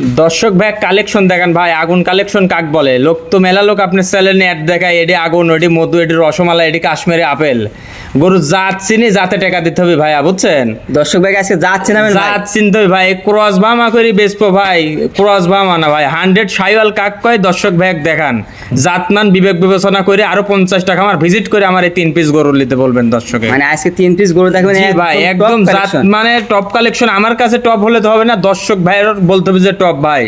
দর্শক ভাই কালেকশন দেখেন ভাই আগুন কালেকশন কাক বলে? লোক তো মেলা লোক আপনার চ্যানেলে অ্যাড দেখায় এডি আগুন এডি মধু এডি রসমালাই এডি কাশ্মীরি আপেল। গরু জাত চিনি জাতে টাকা দিতে হবে ভাইয়া বুঝছেন? দর্শক ভাই আজকে যাচ্ছে না জাত চিনতে হবে ভাই ক্রস বামা করি বেচবো ভাই ক্রস বামা না ভাই। হান্ড্রেড সাইওয়াল কাক কয় দর্শক ভাই দেখান। জাতমান বিবেক বিবেচনা করে আরও পঞ্চাশ টাকা আমার ভিজিট করে আমার এই তিন পিস গরু নিতে বলবেন দর্শকে। মানে আজকে তিন পিস গরু দেখবেন ভাই একদম জাত মানে টপ কালেকশন আমার কাছে টপ হলে তো হবে না। দর্শক ভাইয়ের বলতে হবে যে টপ ভাই।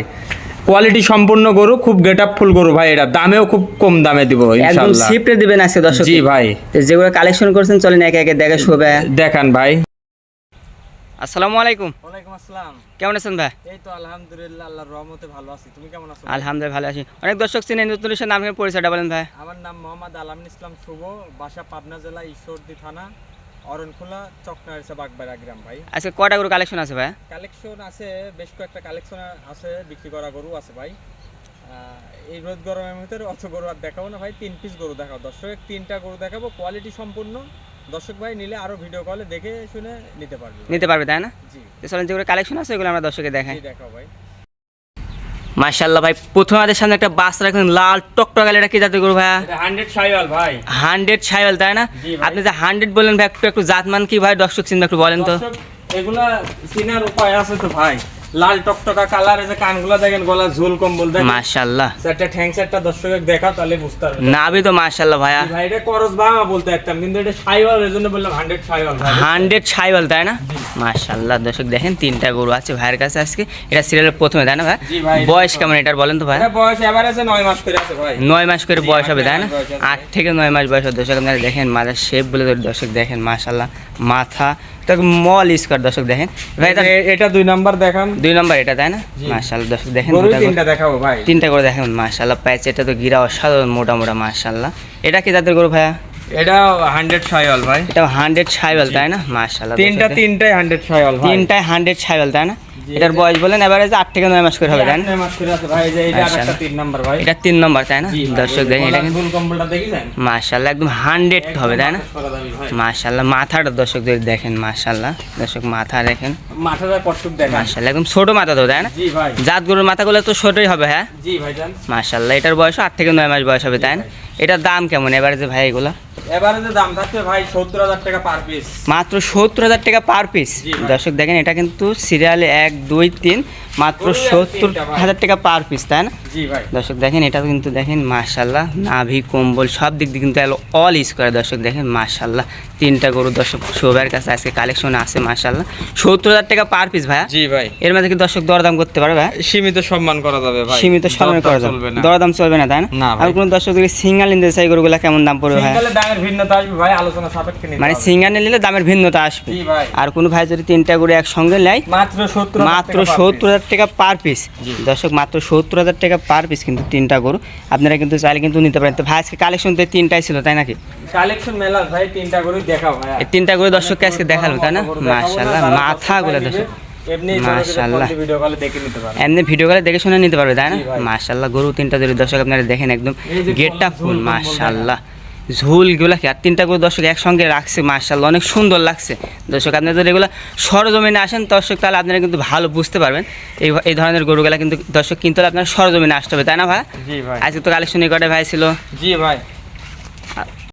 কোয়ালিটি সম্পূর্ণ গরু খুব গেট আপ ফুল গরু ভাই এটা। দামেও খুব কম দামে দিব একদম শিফটে দিবেন আজকে দর্শক। জি ভাই। যেগুলো কালেকশন করছেন চলেন একে একে দেখে শোভে দেখান ভাই। আসসালামু আলাইকুম। ওয়ালাইকুম আসসালাম। কেমন আছেন ভাই? এই তো আলহামদুলিল্লাহ আল্লাহর রহমতে ভালো আছি। তুমি কেমন আছো? আলহামদুলিল্লাহ ভালো আছি। অনেক দর্শক চিনেন নতুন এসে নামে পরিচয়টা বলেন ভাই। আমার নাম মোহাম্মদ আলামিন ইসলাম শুভ বাসা পাবনা জেলা ঈশ্বরদী থানা। অরণখোলা চকনারিসা বাগবাড়া গ্রাম ভাই। আজকে কটা গরু কালেকশন আছে ভাই? কালেকশন আছে বেশ কয়েকটা কালেকশন আছে বিক্রি করা গরু আছে ভাই। এই রোদ গরমের ভিতরে অত গরু আর দেখাবো না ভাই তিন পিস গরু দেখাবো। দর্শক তিনটা গরু দেখাবো কোয়ালিটি সম্পূর্ণ। দর্শক ভাই নিলে আরও ভিডিও কলে দেখে শুনে নিতে পারবে। নিতে পারবে তাই না? জি। চলেন যেগুলো কালেকশন আছে এগুলো আমরা দর্শকে দেখাই। দেখাও ভাই। মাশাল্লাহ ভাই প্রথমে আমাদের সামনে একটা বাস রাখেন লাল টকটক এটা কি জাতি করব ভাইয়া? হান্ড্রেড সাইওয়াল ভাই। হান্ড্রেড সাইওয়াল তাই না? আপনি যে হান্ড্রেড বললেন ভাই একটু একটু জাতমান কি ভাই? দর্শক চিন্তা একটু বলেন তো। এগুলা চিনার উপায় আছে তো ভাই। লাল টকটকা কালার যে কানগুলা দেখেন গলা ঝোল কম্বল দেখেন। মাশাল্লাহ একটা ঠ্যাং সেটটা দর্শকের দেখাও তাহলে বুঝতে পারবে নাবি তো মাশাল্লাহ ভাইয়া। ভাই এটা করস বামা বলতে একদম কিন্তু এটা সাইওয়াল এর জন্য বললাম হান্ড্রেড সাইওয়াল ভাই। হান্ড্রেড ছাইওয়াল তাই না? মাশাল্লাহ দর্শক দেখেন তিনটা গরু আছে ভাইয়ের কাছে আজকে। এটা সিরিয়ালের প্রথমে তাই না ভাই? বয়স কেমন এটার বলেন তো ভাই? এটা বয়স এভারেজে নয় মাস করে আছে ভাই। নয় মাস করে বয়স হবে তাই না? মাস বয়স আছে। আট থেকে নয় মাস বয়স দর্শক আপনারা দেখেন মাথার শেপ বলে দর্শক দেখেন মাশাল্লাহ মাথা তো মল স্কোয়ার দর্শক দেখেন। ভাই এটা এটা দুই নাম্বার দেখান দুই নম্বর এটা তাই না? জি। দেখেন। তিনটা দেখাবো ভাই। তিনটা করে দেখেন মাশাআল্লাহ। প্যাচ এটা তো গিরা অসাধারণ মোটা মোটা মাশাল্লাহ এটা কি তাদের গরু ভাইয়া? এটা হান্ড্রেড ছয় ভাই। এটা হান্ড্রেড ছয় তাই না? মাশাল্লাহ তিনটা তিনটাই হান্ড্রেড ছয় ভাই। তিনটায় হান্ড্রেড ছয় তাই না? এটার বয়স বলেন এভারেজ আট থেকে নয় মাস করে হবে তাই না? মাস করে আছে ভাই যে এটা। তিন নাম্বার ভাই। এটা তিন নম্বর তাই না? দর্শক দেখেন এটা দেখেছেন? একদম হান্ড্রেড হবে তাই না। মাশাল্লাহ মাথাটা দর্শক যদি দেখেন মাশাল্লাহ দর্শক মাথা দেখেন। মাশাল্লাহ একদম ছোট মাথা তো তাই না? জি ভাই। জাত গরুর মাথাগুলো তো ছোটই হবে হ্যাঁ? মাশাল্লাহ এটার বয়স আট থেকে নয় মাস বয়স হবে তাই না? এটার দাম কেমন? এবারে যে ভাই এগুলো? এবারে যে দাম থাকবে ভাই সত্তর হাজার টাকা পার পিস মাত্র সত্তর হাজার টাকা পার পিস দর্শক দেখেন এটা কিন্তু সিরিয়ালে এক দুই তিন মাত্র সত্তর তিনটা ভাই। হাজার টাকা পার পিস তাই না? জি ভাই। দর্শক দেখেন এটা কিন্তু দেখেন মাশাল্লাহ নাভি কম্বল সব দিক দিয়ে কিন্তু অল ইউজ করে। দর্শক দেখেন মাশাল্লাহ তিনটা গরু দর্শক শোভার কাছে আজকে কালেকশন আছে মাশাল্লাহ সত্তর হাজার টাকা পার পিস ভাইয়া? জি ভাই। এর মধ্যে কি দর্শক দরদাম করতে পারবে সীমিত সম্মান করা যাবে ভাই। সীমিত দরদাম করা যাবে। দরদাম চলবে না তাই না? আর কোনো দর্শক যদি সিঙ্গেল নিতে চাই গরুগুলা কেমন দাম পড়বে ভাই? দামের ভিন্নতা আসবে ভাই আলোচনা সাপেক্ষে নিতে মানে। সিঙ্গেল নিলে দামের ভিন্নতা আসবে। আর কোনো ভাই যদি তিনটা গরু একসঙ্গে নেয় মাত্র সত্তর মাত্র সত্তর হাজার টাকা পার পিস দর্শক মাত্র সত্তর হাজার টাকা পার পিস কিন্তু তিনটা গরু। আপনারা কিন্তু চাইলে কিন্তু নিতে পারেন। তো ভাই আজকে কালেকশন তো তিনটাই ছিল তাই নাকি? কালেকশন মেলা ভাই তিনটা করে দেখাও তিনটা গরু দর্শককে আজকে দেখাল তাই না? মাশাল্লাহ মাথাগুলো দর্শক। এমনি মাশাআল্লাহ। ভিডিও কলে দেখে নিতে পারবে এমনি ভিডিও করে দেখে শুনে নিতে পারবে তাই না। গরু তিনটা যদি দর্শক আপনারা দেখেন একদম গেটটা ফুল ঝুলগুলা কি? আর তিনটা গরু দর্শক একসঙ্গে রাখছে অনেক সুন্দর লাগছে। দর্শক আপনারা যদি এগুলো সরজমিনে আসেন দর্শক তাহলে আপনারা কিন্তু ভালো বুঝতে পারবেন। এই এই ধরনের গরুগুলা কিন্তু দর্শক কিনতে আপনার সরজমিনে আসতে হবে তাই না ভাই? আজকে তো কালেকশন কটা ভাই ছিল। জি ভাই।